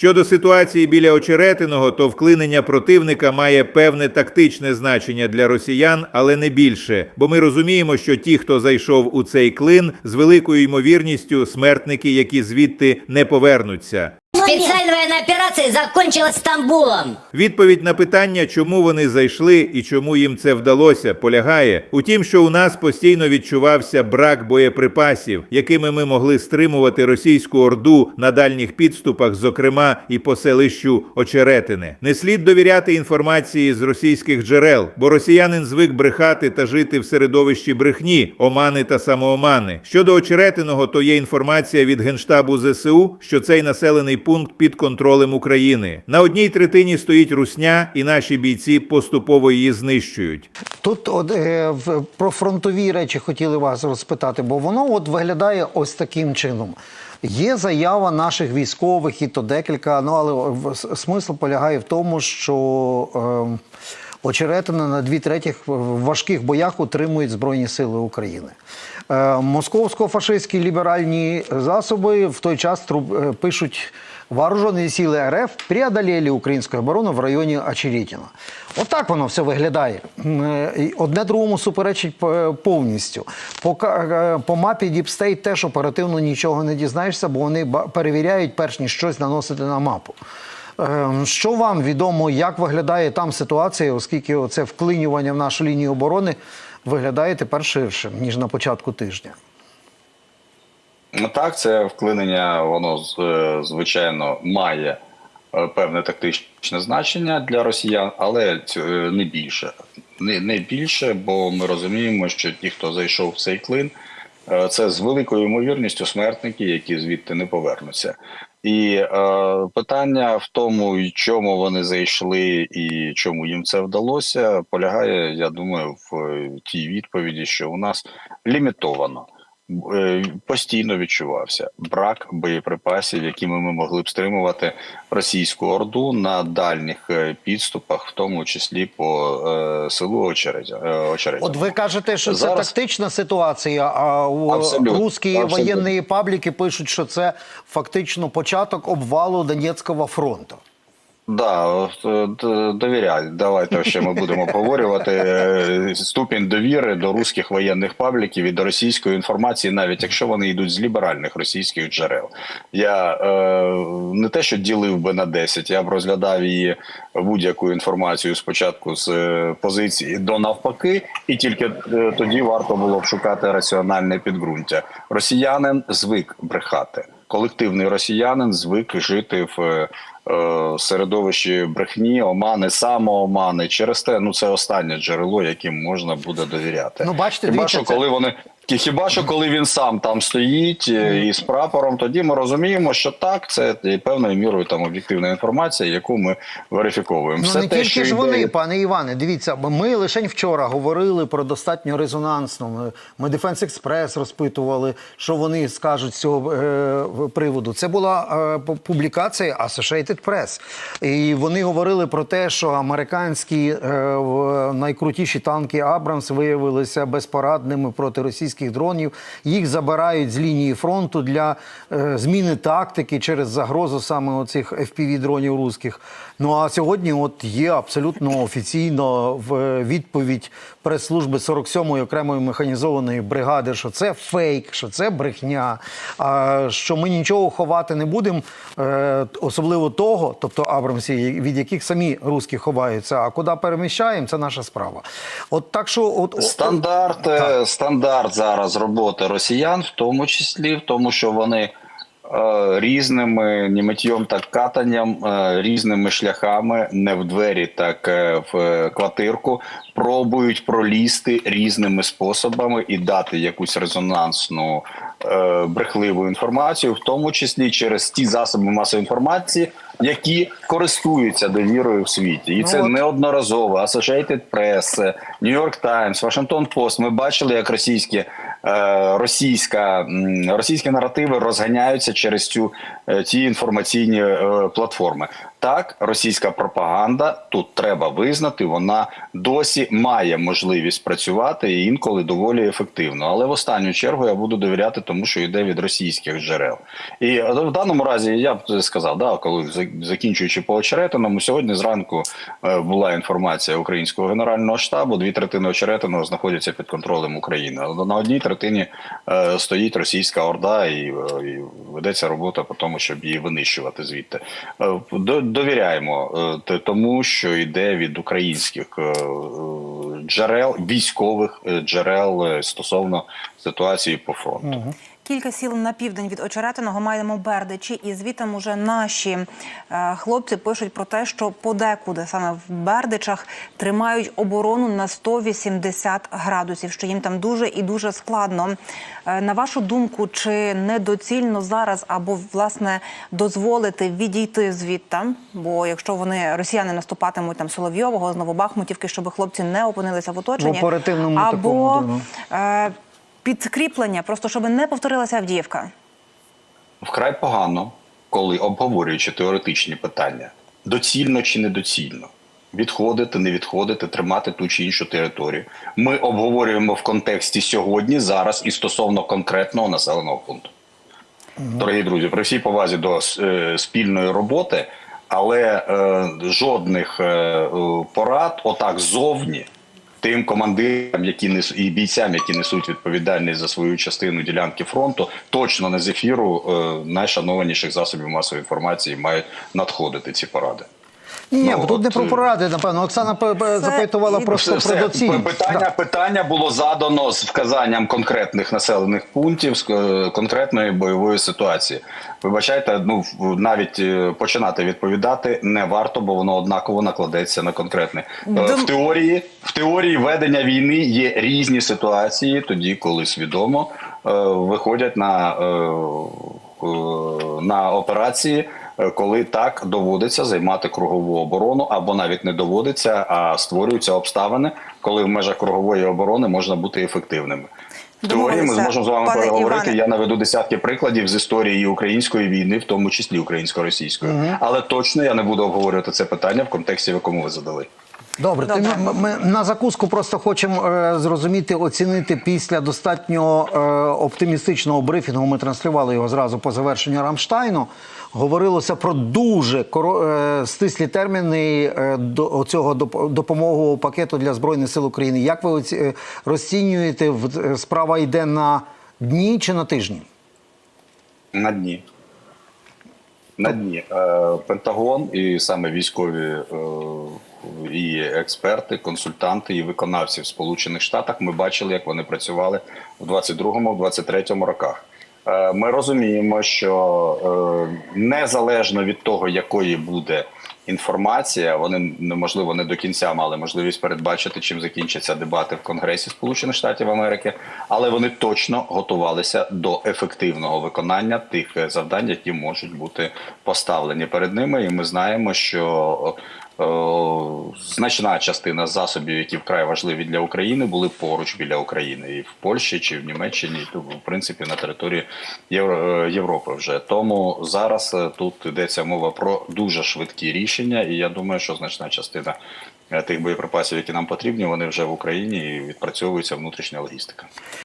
Щодо ситуації біля очеретиного, то вклинення противника має певне тактичне значення для росіян, але не більше. Бо ми розуміємо, що ті, хто зайшов у цей клин, з великою ймовірністю смертники, які звідти не повернуться. Специальная военная операция закончилась Стамбулом. Відповідь на питання, чому вони зайшли і чому їм це вдалося, полягає у тім, що у нас постійно відчувався брак боєприпасів, якими ми могли стримувати російську орду на дальніх підступах, зокрема і по селищу Очеретине. Не слід довіряти інформації з російських джерел, бо росіянин звик брехати та жити в середовищі брехні, омани та самоомани. Щодо Очеретиного, то є інформація від генштабу ЗСУ, що цей населений пункт під контролем України. На одній третині стоїть русня, і наші бійці поступово її знищують. Тут от, е, про фронтові речі хотіли вас розпитати, бо воно от виглядає ось таким чином. Є заява наших військових, і то декілька, ну але смисл полягає в тому, що е, очеретина на дві третіх в важких боях утримують Збройні Сили України. Е, Московсько-фашистські ліберальні засоби в той час е, пишуть. Вооружені сили РФ преодолели українську оборону в районі Очеретіна. Отак воно все виглядає. І Одне другому суперечить е, повністю. По, е, по мапі State теж оперативно нічого не дізнаєшся, бо вони перевіряють, перш ніж щось наносити на мапу. Е, Що вам відомо, як виглядає там ситуація, оскільки це вклинювання в нашу лінію оборони виглядає тепер ширшим, ніж на початку тижня? Ну так, це вклинення, воно е, звичайно має е, певне тактичне значення для росіян, але е, не більше. Не, не більше, бо ми розуміємо, що ті, хто зайшов в цей клин, це з великою ймовірністю смертники, які звідти не повернуться. І е, питання в тому, чому вони зайшли і чому їм це вдалося, полягає, я думаю, в тій відповіді, що у нас лімітовано постійно відчувався брак боєприпасів, якими ми могли б стримувати російську орду на дальніх е, підступах, в тому числі по е, селу Очередя. е, От ви кажете, що це Зараз- тактична ситуація, а у русські воєнні пабліки пишуть, що це фактично початок обвалу Донецького фронту. Да, от, д- довіряй. Давайте ще ми будемо обговорювати е, ступінь довіри до руських воєнних пабліків і до російської інформації, навіть якщо вони йдуть з ліберальних російських джерел. Я е, не те, що ділив би на 10, я б розглядав її будь-яку інформацію спочатку з е, позиції до навпаки, і тільки е, тоді варто було б шукати раціональне підґрунтя. Росіянин звик брехати. Колективний росіянин звик жити в середовищі брехні, омани, самоомани. Через те, ну це останнє джерело, яким можна буде довіряти. Ну, бачите, хіба дивіться, що це- коли вони. Хіба що коли він сам там стоїть е, із прапором, тоді ми розуміємо, що так, це певною мірою там об'єктивна інформація, яку ми верифіковуємо. Ну Все не те, тільки що ж вони, від- пане Іване. Дивіться, ми лише вчора говорили про достатньо резонансну. Ми, Defense Express розпитували, що вони скажуть з цього е, приводу. Це була е, публікація Associated Press. І вони говорили про те, що американські е, найкрутіші танки Абрамс виявилися безпорадними проти російських дронів. Їх забирають з лінії фронту для е, зміни тактики через загрозу саме оцих fpv дронів руських. Ну а сьогодні, от є абсолютно офіційно в відповідь прес-служби 47-ї окремої механізованої бригади, що це фейк, що це брехня, що ми нічого ховати не будемо, е, особливо того, тобто Абрамсі, від яких самі русські ховаються. А куди переміщаємо, це наша справа. От так що, от от- Стандарт, е, стандарт зараз роботи росіян, в тому числі в тому, що вони е, різними ні миттєм, так катанням, е, різними шляхами, не в двері, так е, в квартирку, пробують пролізти різними способами і дати якусь резонансну е, брехливу інформацію, в тому числі через ті засоби масової інформації, які користуються довірою в світі, і Ну, це от. неодноразово. Associated Press, New York Times, Washington Post. Ми бачили, як російські е, російська російські наративи розганяються через цю ті інформаційні е, платформи. Так, російська пропаганда тут треба визнати, вона досі має можливість працювати і інколи доволі ефективно. Але в останню чергу я буду довіряти тому, що йде від російських джерел. І е, в даному разі я б сказав, да, коли закінчуючи по очеретиному, сьогодні зранку е, була інформація українського генерального штабу. Дві третини очеретиного знаходяться під контролем України. Але На одній третині е, стоїть російська орда, і, і ведеться робота по тому, щоб її винищувати звідти. До- Довіряємо е, тому, що йде від українських е, е, джерел, військових джерел стосовно ситуації по фронту. Кілька сіл на південь від Очеретиного маємо Бердичі, і звітом уже наші е, хлопці пишуть про те, що подекуди саме в Бердичах тримають оборону на 180 градусів, що їм там дуже і дуже складно. Е, на вашу думку, чи недоцільно зараз або власне дозволити відійти звідти? Бо якщо вони росіяни наступатимуть там Соловйового з Новобахмутівки, щоб хлопці не опинилися в оточенні, В оперативному або такому, е, підкріплення, просто щоб не повторилася Авдіївка. Вкрай погано, коли обговорюючи теоретичні питання, доцільно чи недоцільно, відходити, не відходити, тримати ту чи іншу територію. Ми обговорюємо в контексті сьогодні, зараз і стосовно конкретного населеного пункту. Дорогі друзі, при всій повазі до е, спільної роботи, але е, жодних е, е, порад, отак ззовні, тим командирам, які нес і бійцям, які несуть відповідальність за свою частину ділянки фронту, точно не з ефіру е, найшанованіших засобів масової інформації мають надходити ці поради. Ні, Ну, тут не про е, поради, напевно. Оксана п- п- запитувала і- просто Все, про все. доцільність. Питання, Да. питання було задано з вказанням конкретних населених пунктів, з е, конкретної бойової ситуації. Вибачайте, ну в- навіть е, починати відповідати не варто, бо воно однаково накладеться на конкретне. Дум- В теорії, в теорії ведення війни є різні ситуації, тоді коли свідомо виходять на, на операції. Е, Коли так доводиться займати кругову оборону, або навіть не доводиться, а створюються обставини, коли в межах кругової оборони можна бути ефективними. В теорії ми зможемо з вами Пане переговорити. Іване. Я наведу десятки прикладів з історії української війни, в тому числі українсько-російської. Але точно я не буду обговорювати це питання в контексті, в якому ви задали. Добре, Добре. Ти, ми, ми на закуску просто хочемо е, зрозуміти, оцінити після достатньо е, оптимістичного брифінгу. Ми транслювали його зразу по завершенню Рамштайну. Говорилося про дуже коро, е, стислі терміни е, до цього допомогового пакету для збройних сил України. Як ви оці, е, розцінюєте? в- е, Справа йде на дні чи на тижні? На дні. На дні. Е, Пентагон і саме військові е, і експерти, консультанти і виконавці в Сполучених Штатах ми бачили, як вони працювали в 22-му, в 23-му роках. Е, Ми розуміємо, що е, незалежно від того, якої буде інформація, вони неможливо не до кінця мали можливість передбачити, чим закінчаться дебати в Конгресі Сполучених Штатів Америки, але вони точно готувалися до ефективного виконання тих е, завдань, які можуть бути поставлені перед ними. І ми знаємо, що значна частина засобів, які вкрай важливі для України, були поруч біля України і в Польщі чи в Німеччині, і в принципі на території е, Європи вже тому зараз е, тут йдеться мова про дуже швидкі рішення, і я думаю, що значна частина е, тих боєприпасів, які нам потрібні, вони вже в Україні і відпрацьовується внутрішня логістика.